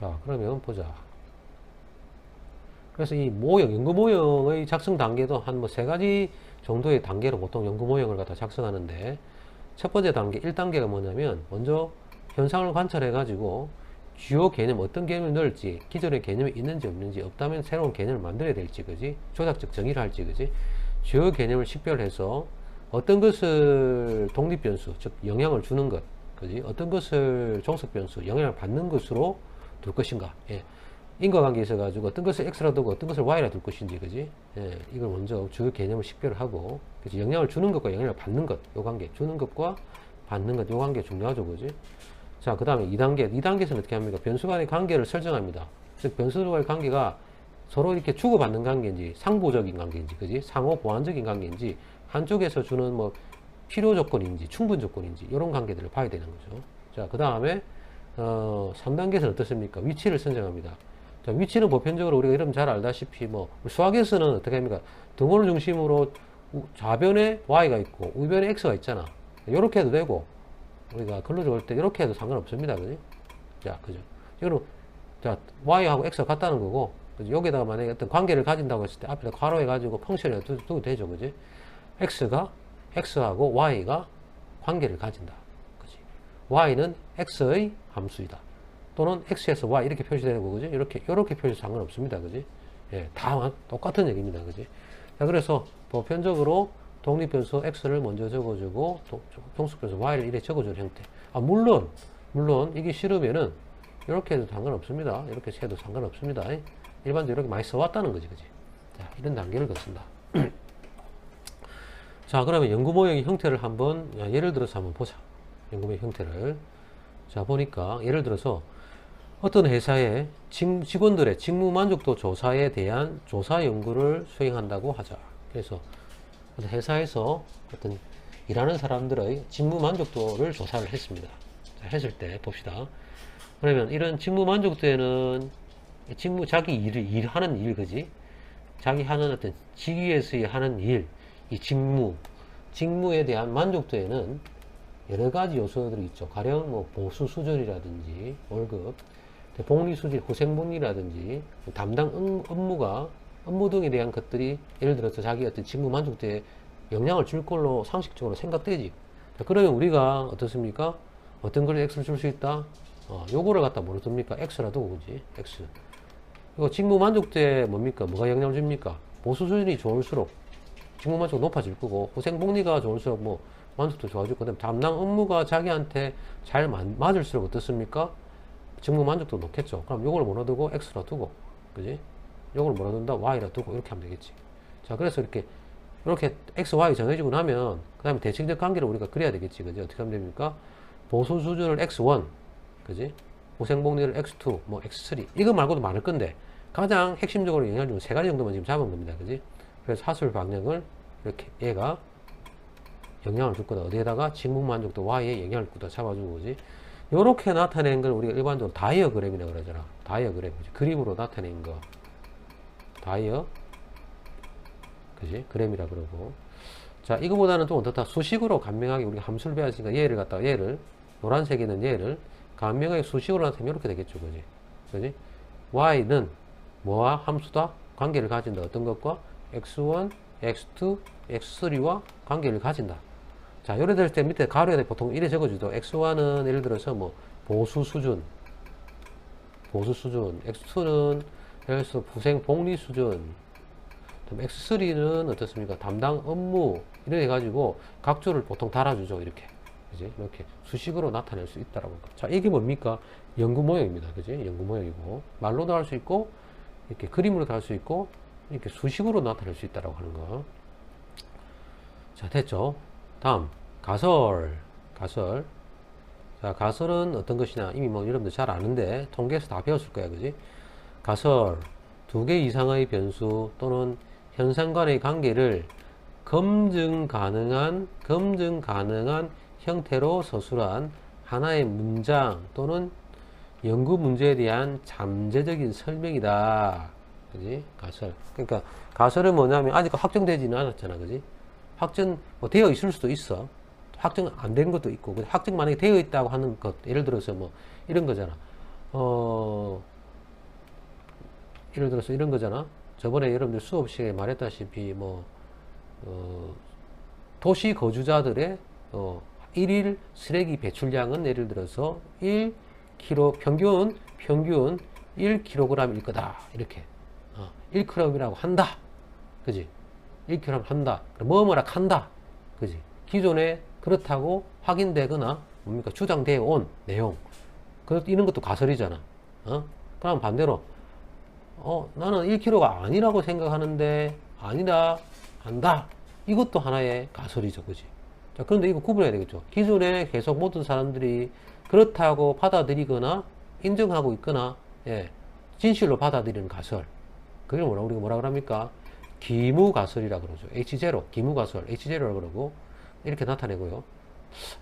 자, 그러면 보자. 그래서 이 모형, 연구 모형의 작성 단계도 한 뭐 세 가지 정도의 단계로 보통 연구 모형을 갖다 작성하는데 첫 번째 단계, 1단계가 뭐냐면 먼저 현상을 관찰해 가지고 주요 개념 어떤 개념을 넣을지 기존의 개념이 있는지 없는지 없다면 새로운 개념을 만들어야 될지 그지? 조작적 정의를 할지 그지? 주요 개념을 식별해서 어떤 것을 독립 변수 즉 영향을 주는 것 그지? 어떤 것을 종속 변수 영향을 받는 것으로 둘 것인가 예. 인과관계에 있어 가지고 어떤 것을 x라 두고 어떤 것을 y라 둘 것인지 그지 예. 이걸 먼저 주요 개념을 식별을 하고 그지 영향을 주는 것과 영향을 받는 것 요 관계 주는 것과 받는 것 요 관계 중요하죠 그지 자, 그 다음에 2단계. 2단계에서는 어떻게 합니까? 변수 간의 관계를 설정합니다. 즉, 변수들과의 관계가 서로 이렇게 주고받는 관계인지, 상보적인 관계인지, 그지? 상호 보완적인 관계인지, 한쪽에서 주는 뭐, 필요 조건인지, 충분 조건인지, 이런 관계들을 봐야 되는 거죠. 자, 그 다음에, 어, 3단계에서는 어떻습니까? 위치를 선정합니다. 자, 위치는 보편적으로 우리가 이름 잘 알다시피, 뭐, 수학에서는 어떻게 합니까? 등호를 중심으로 우- 좌변에 y가 있고, 우변에 x가 있잖아. 이렇게 해도 되고, 우리가 근로적 할때 이렇게 해도 상관없습니다. 그지? 자, 그죠? 이거는, 자, y하고 x가 같다는 거고, 그지? 여기다가 만약에 어떤 관계를 가진다고 했을 때 앞에다 괄호 해가지고 펑션을 두, 두도 되죠. 그지? x가, x하고 y가 관계를 가진다. Y는 x의 함수이다. 또는 x에서 y 이렇게 표시되는 거, 그지? 이렇게, 이렇게 표시 상관없습니다. 그지? 예, 다 똑같은 얘기입니다. 그지? 자, 그래서 보편적으로 독립변수 x를 먼저 적어주고 동- 동수변수 y를 이렇게 적어주는 형태. 아 물론 물론 이게 싫으면은 이렇게 해도 상관없습니다. 이렇게 해도 상관없습니다. 일반적으로 이렇게 많이 써왔다는 거지, 그지? 자, 이런 단계를 거친다. 자, 그러면 연구 모형의 형태를 한번 야, 예를 들어서 한번 보자. 모형 형태를. 자, 보니까 예를 들어서 어떤 회사의 직- 직원들의 직무 만족도 조사에 대한 조사 연구를 수행한다고 하자. 그래서 회사에서 어떤 일하는 사람들의 직무 만족도를 조사를 했습니다. 자, 했을 때 봅시다. 그러면 이런 직무 만족도에는 직무 자기 일을 일하는 일 그지? 자기 하는 어떤 직위에서의 하는 일, 이 직무, 직무에 대한 만족도에는 여러 가지 요소들이 있죠. 가령 뭐 보수 수준이라든지 월급, 복리 수준, 고생복리라든지 담당 업- 업무가 업무 등에 대한 것들이 예를 들어서 자기 어떤 직무 만족도에 영향을 줄 걸로 상식적으로 생각되지. 자, 그러면 우리가 어떻습니까? 어떤 걸 X를 줄 수 있다? 어, 요거를 갖다 뭐로 둡니까? X라 두고, 그지? X. 이거 직무 만족도에 뭡니까? 뭐가 영향을 줍니까? 보수 수준이 좋을수록 직무 만족도 높아질 거고, 고생복리가 좋을수록 뭐 만족도 좋아질 거고, 담당 업무가 자기한테 잘 맞- 맞을수록 어떻습니까? 직무 만족도 높겠죠. 그럼 요걸 뭐로 두고? X라 두고, 그지? 요걸 뭐라 둔다? Y라 두고 이렇게 하면 되겠지. 자, 그래서 이렇게 이렇게 X, Y 정해지고 나면 그 다음에 대칭적 관계를 우리가 그려야 되겠지. 그지? 어떻게 하면 됩니까? 보수 수준을 X1, 그지? 고생복리를 X2, 뭐 X3 이거 말고도 많을 건데 가장 핵심적으로 영향을 주는 세 가지 정도만 지금 잡은 겁니다. 그지? 그래서 하술 방향을 이렇게 얘가 영향을 줄 거다. 어디에다가 직무 만족도 Y에 영향을 줄 거다. 잡아주고, 그지? 요렇게 나타낸 걸 우리가 일반적으로 다이어그램이라 그러잖아. 다이어그램. 그지? 그림으로 나타낸 거. 다이어 그지 그램이라 그러고 자 이거보다는 좀 어떻다 수식으로 간명하게 우리가 함수를 배웠으니까 얘를 갖다가 얘를 노란색에 있는 얘를 간명하게 수식으로 나타내면 이렇게 되겠죠 그지 그지 y는 뭐와 함수다 관계를 가진다 어떤 것과 x1 x2 x3와 관계를 가진다 자 요래 될 때 밑에 가로에 보통 이래 적어주죠. X1은 예를 들어서 뭐 보수 수준. 보수 수준. X2는 예를 들어서 부생 복리 수준. 그다음 X3는 어떻습니까? 담당 업무. 이렇게 해가지고 각조를 보통 달아주죠 이렇게. 그지? 이렇게 수식으로 나타낼 수 있다라고. 자 이게 뭡니까? 연구 모형입니다. 그지? 연구 모형이고. 말로도 할 수 있고 이렇게 그림으로도 할 수 있고 이렇게 수식으로 나타낼 수 있다라고 하는 거 자 됐죠 다음 가설 가설 자 가설은 어떤 것이냐 이미 뭐 여러분들 잘 아는데 통계에서 다 배웠을 거야 그지 가설 두 개 이상의 변수 또는 현상 간의 관계를 검증 가능한 검증 가능한 형태로 서술한 하나의 문장 또는 연구 문제에 대한 잠재적인 설명이다. 그지? 가설. 그러니까 가설은 뭐냐면 아직 확정되지는 않았잖아. 그지? 확정 뭐 되어 있을 수도 있어. 확정 안 된 것도 있고. 확정 만약에 되어 있다고 하는 것 예를 들어서 뭐 이런 거잖아. 어 예를 들어서 이런 거잖아. 저번에 여러분들 수업 시간에 말했다시피 뭐 어, 도시 거주자들의 어, 일일 쓰레기 배출량은 예를 들어서 1kg 평균 평균 1kg일 거다 이렇게 어, 1kg이라고 한다 그지 1kg 한다. 뭐 뭐라 한다. 그지? 기존에 그렇다고 확인되거나 뭡니까? 주장되어 온 내용. 그 이런 것도 가설이잖아. 어? 그럼 반대로 어 나는 1kg가 아니라고 생각하는데 아니다 한다. 이것도 하나의 가설이죠. 그지? 자, 그런데 이거 구분해야 되겠죠. 기존에 계속 모든 사람들이 그렇다고 받아들이거나 인정하고 있거나, 예, 진실로 받아들이는 가설. 그걸 뭐라, 우리가 뭐라 그럽니까? 기무가설이라 그러죠. H0, 기무가설, H0라고 그러고, 이렇게 나타내고요.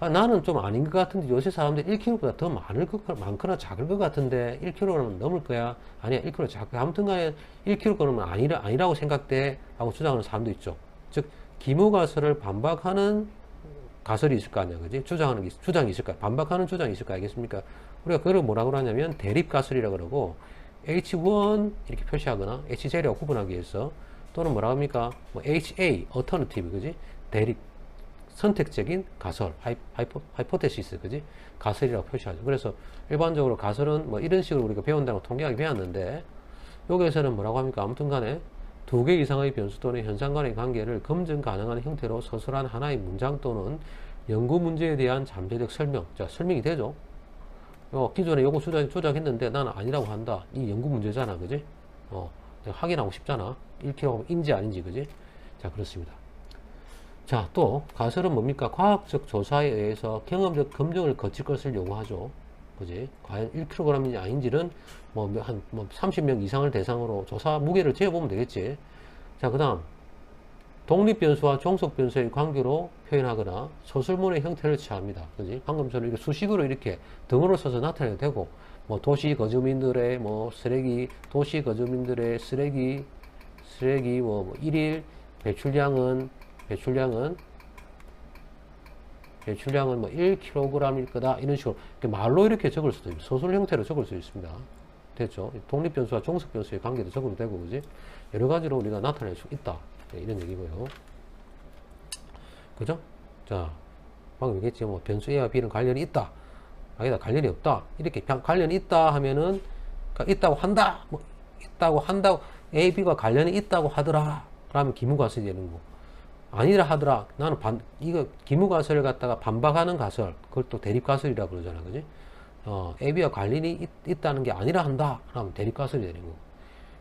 아, 나는 좀 아닌 것 같은데 요새 사람들 1kg보다 더 많을 것, 많거나 작을 것 같은데 1kg는 넘을 거야. 아니야, 1kg 작고. 아무튼 간에 1kg는 아니라, 아니라고 생각돼. 하고 주장하는 사람도 있죠. 즉, 기무가설을 반박하는 가설이 있을 거 아니야, 그지? 주장하는 게, 주장이 있을 거야. 반박하는 주장이 있을 거 알겠습니까? 우리가 그걸 뭐라고 하냐면 대립 가설이라고 그러고 H1 이렇게 표시하거나 H0라고 구분하기 위해서 또는 뭐라고 합니까? 뭐 HA, alternative, 그지? 대립, 선택적인 가설, 하이, 하이포, 하이포테시스, 그지? 가설이라고 표시하죠. 그래서 일반적으로 가설은 뭐 이런 식으로 우리가 배운다고 통계학이 배웠는데 여기에서는 뭐라고 합니까? 아무튼 간에 두 개 이상의 변수 또는 현상 간의 관계를 검증 가능한 형태로 서술한 하나의 문장 또는 연구 문제에 대한 잠재적 설명. 자, 설명이 되죠? 어, 기존에 요거 조작, 조작했는데 나는 아니라고 한다. 이 연구 문제잖아. 그지? 어, 확인하고 싶잖아. 1kg 인지 아닌지. 그지? 자, 그렇습니다. 자, 또, 가설은 뭡니까? 과학적 조사에 의해서 경험적 검증을 거칠 것을 요구하죠. 그지? 과연 1kg인지 아닌지는 뭐, 한, 뭐, 30명 이상을 대상으로 조사 무게를 재어보면 되겠지. 자, 그 다음. 독립변수와 종속변수의 관계로 표현하거나 서술문의 형태를 취합니다. 그지? 방금처럼 이렇게 수식으로 이렇게 등으로 써서 나타내도 되고, 뭐, 도시 거주민들의 뭐, 쓰레기, 도시 거주민들의 쓰레기, 쓰레기, 뭐, 뭐 일일 배출량은, 배출량은 배출량은 뭐 1kg일 거다 이런 식으로 이렇게 말로 이렇게 적을 수도 서술 형태로 적을 수 있습니다. 됐죠? 독립 변수와 종속 변수의 관계도 적어도 되고 그지? 여러 가지로 우리가 나타낼 수 있다. 네, 이런 얘기고요. 그죠? 자, 방금 얘기했지 뭐 변수 A와 B는 관련이 있다. 아니다 관련이 없다. 이렇게 관련이 있다 하면은 그러니까 있다고 한다. 뭐 있다고 한다고 A, B가 관련이 있다고 하더라. 그러면 기무가설이 되는 거고. 아니라 하더라. 나는 반, 이거 기무가설을 갖다가 반박하는 가설. 그걸 또 대립가설이라고 그러잖아. 그지? 어, AB와 관련이 있, 다는게 아니라 한다. 그러면 대립가설이 되는 거고.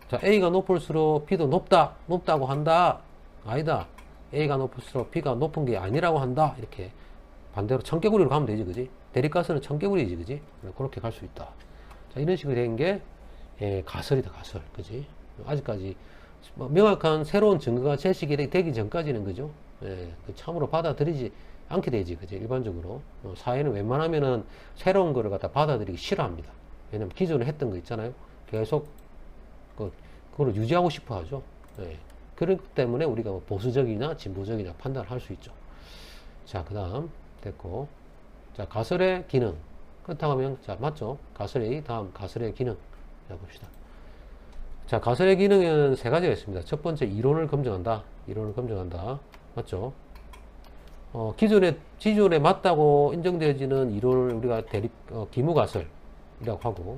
자, A가 높을수록 B도 높다. 높다고 한다. 아니다. A가 높을수록 B가 높은 게 아니라고 한다. 이렇게 반대로 청개구리로 가면 되지. 그지? 대립가설은 청개구리지. 그지? 그렇게 갈 수 있다. 자, 이런 식으로 된 게, 예, 가설이다. 가설. 그지? 아직까지 뭐 명확한 새로운 증거가 제시가 되기 전까지는 그죠? 예, 그 참으로 받아들이지 않게 되지, 그죠? 일반적으로. 어, 사회는 웬만하면은 새로운 거를 갖다 받아들이기 싫어합니다. 왜냐면 기존에 했던 거 있잖아요. 계속 그, 그걸 유지하고 싶어 하죠. 예. 그렇기 때문에 우리가 뭐 보수적이나 진보적이나 판단을 할 수 있죠. 자, 그 다음, 됐고. 자, 가설의 기능. 그렇다고 하면, 자, 맞죠? 가설의 다음 가설의 기능. 자, 봅시다. 자, 가설의 기능은 세 가지가 있습니다. 첫 번째, 이론을 검증한다. 이론을 검증한다. 맞죠? 어, 기존에, 기존에 맞다고 인정되어지는 이론을 우리가 대립, 어, 기무가설이라고 하고,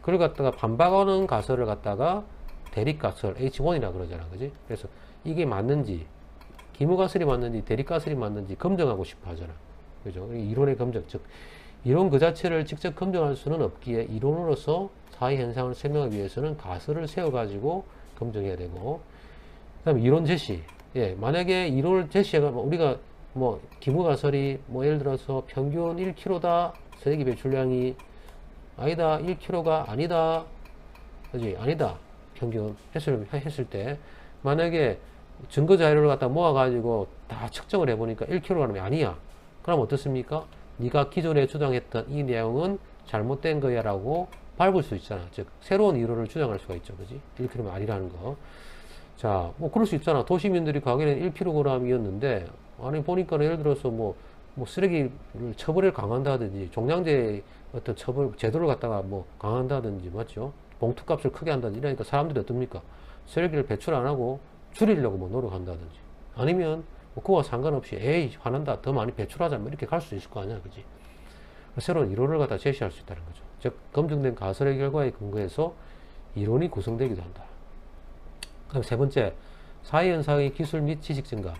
그걸 갖다가 반박하는 가설을 갖다가 대립가설, H1이라 그러잖아. 그지? 그래서 이게 맞는지, 기무가설이 맞는지, 대립가설이 맞는지 검증하고 싶어 하잖아. 그죠? 이론의 검증, 즉, 이론 그 자체를 직접 검증할 수는 없기에 이론으로서 사회 현상을 설명하기 위해서는 가설을 세워가지고 검증해야 되고, 그 다음에 이론 제시. 예, 만약에 이론을 제시해가, 우리가 뭐, 기무가설이 뭐, 예를 들어서 평균 1kg다, 쓰레기 배출량이 아니다, 1kg가 아니다, 그지? 아니다. 평균 했을, 했을 때, 만약에 증거 자료를 갖다 모아 가지고 다 측정을 해 보니까 1kg이 아니야. 그럼 어떻습니까? 네가 기존에 주장했던 이 내용은 잘못된 거야 라고 밟을 수 있잖아. 즉 새로운 이론을 주장할 수가 있죠. 그지? 1kg면 아니라는 거. 자, 뭐 그럴 수 있잖아. 도시민들이 가기에는 1kg이었는데 아니 보니까 예를 들어서 뭐, 뭐 쓰레기를 처벌을 강한다든지 종량제 어떤 처벌 제도를 갖다가 뭐 강한다든지 맞죠? 봉투값을 크게 한다든지 이러니까 사람들이 어떻습니까? 쓰레기를 배출 안 하고 줄이려고 뭐 노력한다든지 아니면 뭐 그와 상관없이 에이 화난다 더 많이 배출하자 뭐 이렇게 갈 수 있을 거 아니야 그지? 새로운 이론을 갖다 제시할 수 있다는 거죠. 즉 검증된 가설의 결과에 근거해서 이론이 구성되기도 한다. 그다음 세 번째 사회현상의 기술 및 지식 증가.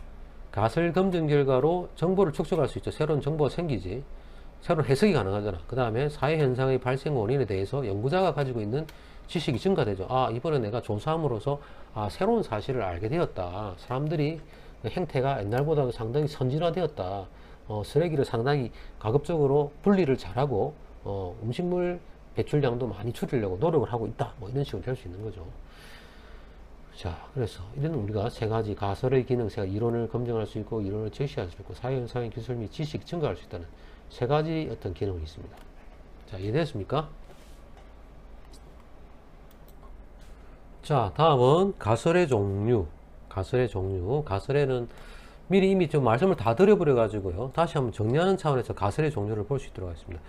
가설 검증 결과로 정보를 축적할 수 있죠. 새로운 정보가 생기지. 새로운 해석이 가능하잖아. 그 다음에 사회현상의 발생 원인에 대해서 연구자가 가지고 있는 지식이 증가되죠. 아 이번에 내가 조사함으로써 아 새로운 사실을 알게 되었다. 사람들이 그 행태가 옛날보다 상당히 선진화되었다. 어, 쓰레기를 상당히 가급적으로 분리를 잘하고 어, 음식물 배출량도 많이 줄이려고 노력을 하고 있다. 뭐 이런 식으로 될 수 있는 거죠. 자, 그래서 이런 우리가 세 가지 가설의 기능, 세 가지 이론을 검증할 수 있고 이론을 제시할 수 있고 사회 현상의 기술 및 지식 증가할 수 있다는 세 가지 어떤 기능이 있습니다. 자, 이해됐습니까? 자, 다음은 가설의 종류. 가설의 종류. 가설에는 미리 이미 좀 말씀을 다 드려버려 가지고요. 다시 한번 정리하는 차원에서 가설의 종류를 볼 수 있도록 하겠습니다.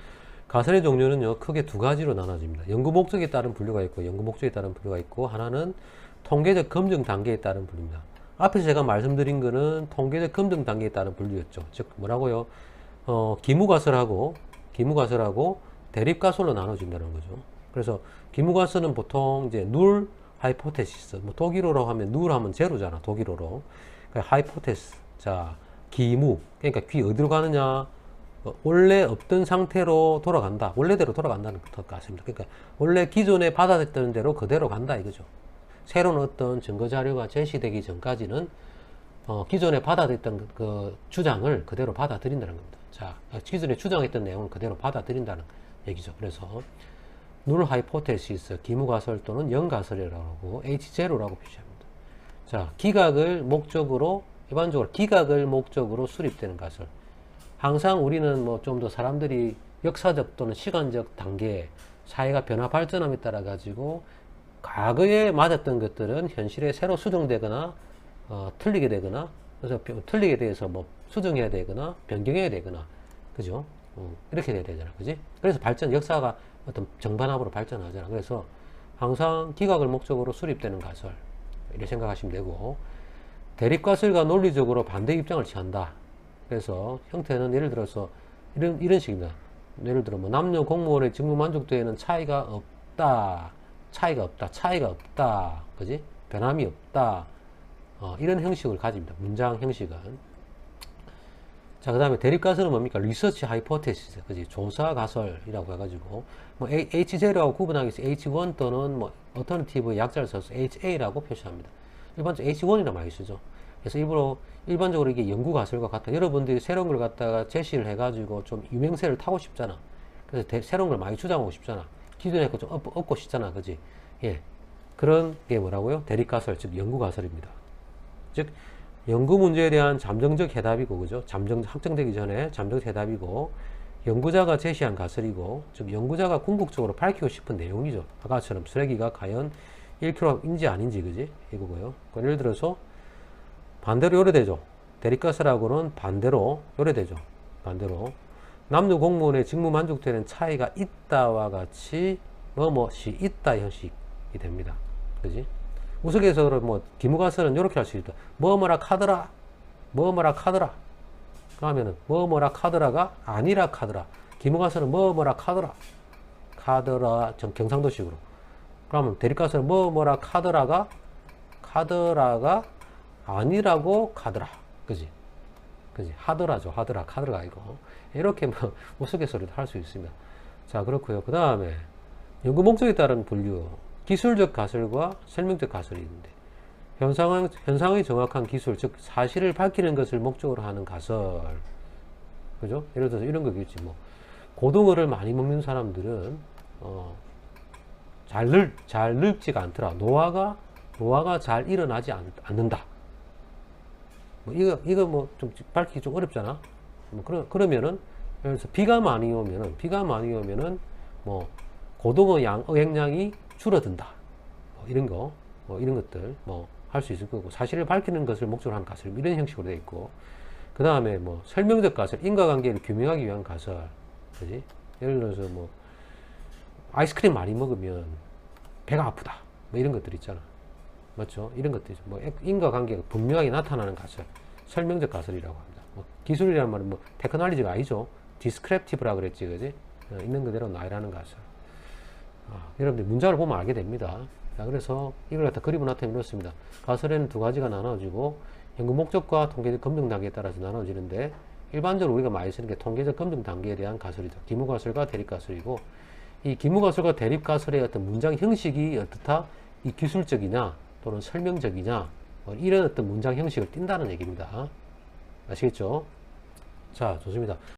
가설의 종류는요, 크게 두 가지로 나눠집니다. 연구 목적에 따른 분류가 있고, 연구 목적에 따른 분류가 있고, 하나는 통계적 검증 단계에 따른 분류입니다. 앞에서 제가 말씀드린 거는 통계적 검증 단계에 따른 분류였죠. 즉, 뭐라고요? 어, 기무가설하고, 기무가설하고 대립가설로 나눠진다는 거죠. 그래서 기무가설은 보통 이제 눌, 하이포테시스. 뭐 독일어로 하면 누를 하면 제로잖아. 독일어로. 그러니까 하이포테스. 자, 기무. 그러니까 귀 어디로 가느냐? 어, 원래 없던 상태로 돌아간다. 원래대로 돌아간다는 것 같습니다. 그러니까 원래 기존에 받아들였던 대로 그대로 간다 이거죠. 새로운 어떤 증거 자료가 제시되기 전까지는 어, 기존에 받아들였던 그, 그 주장을 그대로 받아들인다는 겁니다. 자, 기존에 주장했던 내용을 그대로 받아들인다는 얘기죠. 그래서 누 하이포테시스, 기무가설 또는 영가설이라고 하고 H0라고 표시합니다. 자, 기각을 목적으로 일반적으로 기각을 목적으로 수립되는 가설. 항상 우리는 뭐 좀 더 사람들이 역사적 또는 시간적 단계 사회가 변화 발전함에 따라 가지고 과거에 맞았던 것들은 현실에 새로 수정되거나 어, 틀리게 되거나 그래서 틀리게 대해서 뭐 수정해야 되거나 변경해야 되거나 그죠? 어, 이렇게 돼야 되잖아, 그지? 그래서 발전 역사가 어떤 정반합으로 발전하잖아. 그래서 항상 기각을 목적으로 수립되는 가설 이렇게 생각하시면 되고 대립가설과 논리적으로 반대 입장을 취한다. 그래서 형태는 예를 들어서 이런 이런 식입니다. 예를 들어 뭐 남녀 공무원의 직무 만족도에는 차이가 없다. 차이가 없다. 차이가 없다. 그지? 변함이 없다. 어, 이런 형식을 가집니다. 문장 형식은. 자, 그 다음에 대립가설은 뭡니까? 리서치 하이포테시스, 그지? 조사 가설이라고 해가지고, 뭐, H0하고 구분하기 위해서 H1 또는 뭐, 어터너티브의 약자를 써서 HA라고 표시합니다. 일반적으로 H1이라 많이 쓰죠. 그래서 일부러, 일반적으로 이게 연구 가설과 같아. 여러분들이 새로운 걸 갖다가 제시를 해가지고 좀 유명세를 타고 싶잖아. 그래서 대, 새로운 걸 많이 주장하고 싶잖아. 기존에 거좀 얻고 싶잖아. 그지? 예. 그런 게 뭐라고요? 대립가설, 즉, 연구 가설입니다. 즉, 연구 문제에 대한 잠정적 해답이고, 그죠? 잠정, 확정되기 전에 잠정적 해답이고, 연구자가 제시한 가설이고, 즉, 연구자가 궁극적으로 밝히고 싶은 내용이죠. 아까처럼 쓰레기가 과연 1kg인지 아닌지, 그지? 이거고요. 예를 들어서, 반대로 요래되죠. 대립가설하고는 반대로 요래되죠. 반대로. 남녀 공무원의 직무 만족도에는 차이가 있다와 같이, 뭐뭐시 있다 형식이 됩니다. 그지? 우스갯소리로 뭐 기무가설은 이렇게 할 수 있다. 뭐뭐라 카더라. 뭐뭐라 카더라. 그러면은 뭐뭐라 카더라가 아니라 카더라. 기무가설은 뭐뭐라 카더라. 카더라 전 경상도식으로. 그러면 대립가설은 뭐뭐라 카더라가 카더라가 아니라고 카더라. 그지? 그지? 하더라죠. 하더라. 카더라가 아니고. 이렇게 뭐 우스갯소리도 할 수 있습니다. 자, 그렇고요. 그 다음에 연구 목적에 따른 분류. 기술적 가설과 설명적 가설이 있는데 현상, 현상의 정확한 기술, 즉 사실을 밝히는 것을 목적으로 하는 가설. 그죠? 예를 들어서 이런 거겠지 뭐. 고등어를 많이 먹는 사람들은 어, 잘, 늙, 잘 늙지가 않더라. 노화가 노화가 잘 일어나지 않, 는다 뭐 이거 이거 뭐 좀 밝히기 좀 어렵잖아. 뭐 그러, 그러면은 들어서 비가 많이 오면은 비가 많이 오면은 뭐 고등어 양 어획량이 줄어든다. 뭐 이런 거, 뭐 이런 것들 뭐 할 수 있을 거고 사실을 밝히는 것을 목적으로 한 가설 이런 형식으로 되어 있고 그 다음에 뭐 설명적 가설 인과관계를 규명하기 위한 가설 그지 예를 들어서 뭐 아이스크림 많이 먹으면 배가 아프다. 뭐 이런 것들 있잖아. 맞죠? 이런 것들이죠. 뭐 인과관계가 분명하게 나타나는 가설. 설명적 가설이라고 합니다. 뭐 기술이라는 말은 뭐 테크놀리지가 아니죠. 디스크랩티브라 그랬지, 그지? 어, 있는 그대로 나열하는 가설. 아, 여러분들 문장을 보면 알게 됩니다. 자, 그래서 이걸 갖다 그림을 나타내면 이렇습니다. 가설에는 두 가지가 나눠지고 연구 목적과 통계적 검증 단계에 따라서 나눠지는데 일반적으로 우리가 많이 쓰는 게 통계적 검증 단계에 대한 가설이다. 기무가설과 대립가설이고 이 기무가설과 대립가설의 어떤 문장 형식이 어떻다? 이 기술적이냐 또는 설명적이냐 뭐 이런 어떤 문장 형식을 띈다는 얘기입니다. 아시겠죠? 자, 좋습니다.